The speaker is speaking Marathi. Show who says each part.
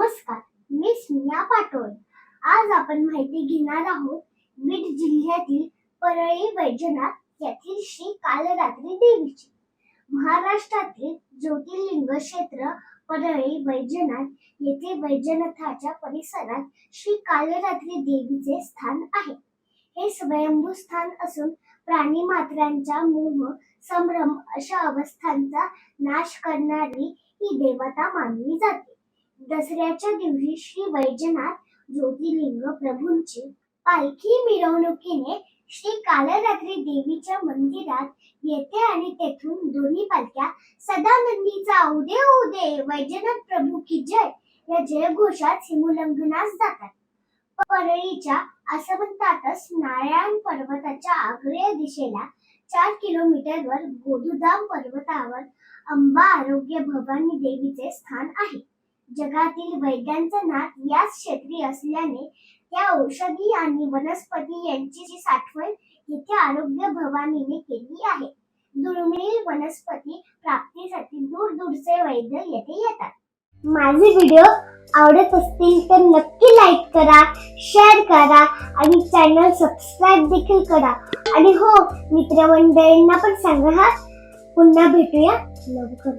Speaker 1: नमस्कार मी स्मिया पाटोळ. आज आपण माहिती घेणार आहोत बीड जिल्ह्यातील परळी वैजनाथ येथील श्री कालरात्री देवीची. महाराष्ट्रातील ज्योतिर्लिंग क्षेत्र परळी वैजनाथ येथे वैजनाथाच्या परिसरात श्री कालरात्री देवीचे स्थान आहे. हे स्वयंभू स्थान असून प्राणी मात्रांच्या मोह संभ्रम अशा अवस्थांचा नाश करणारी ही देवता मानली जाते. दसऱ्याच्या दिवशी श्री वैजनाथ ज्योतिर्लिंग प्रभूंची पालखी मिरवणुकीने श्री कालरात्री देवीच्या मंदिरात येते आणि तेथून दोन्ही पालख्या सदानंदीचा उदे उदे वैजनाथ प्रभू की जय. या जयघोषात सीमोल्लंघनास जातात. परळीच्या आसमंतातच नारायण पर्वताच्या आग्नेय दिशेला चार किलोमीटरवर गोदुधाम पर्वतावर अंबा आरोग्य भवानी देवीचे स्थान आहे. जगातील वैद्यांचा नाथ याच क्षेत्री असल्याने त्या औषधी आणि वनस्पती यांची जी साठवण येथे आरोग्य भवानीने केली आहे. दुर्मिळ वनस्पती प्राप्तीसाठी दूर दूरचे वैद्य येथे येतात. माझे व्हिडिओ आवडत असतील तर नक्की लाईक करा शेअर करा आणि चॅनल सबस्क्राईब देखील करा. आणि हो मित्रमंडळींना पण सांगा हा. पुन्हा भेटूया लवकर.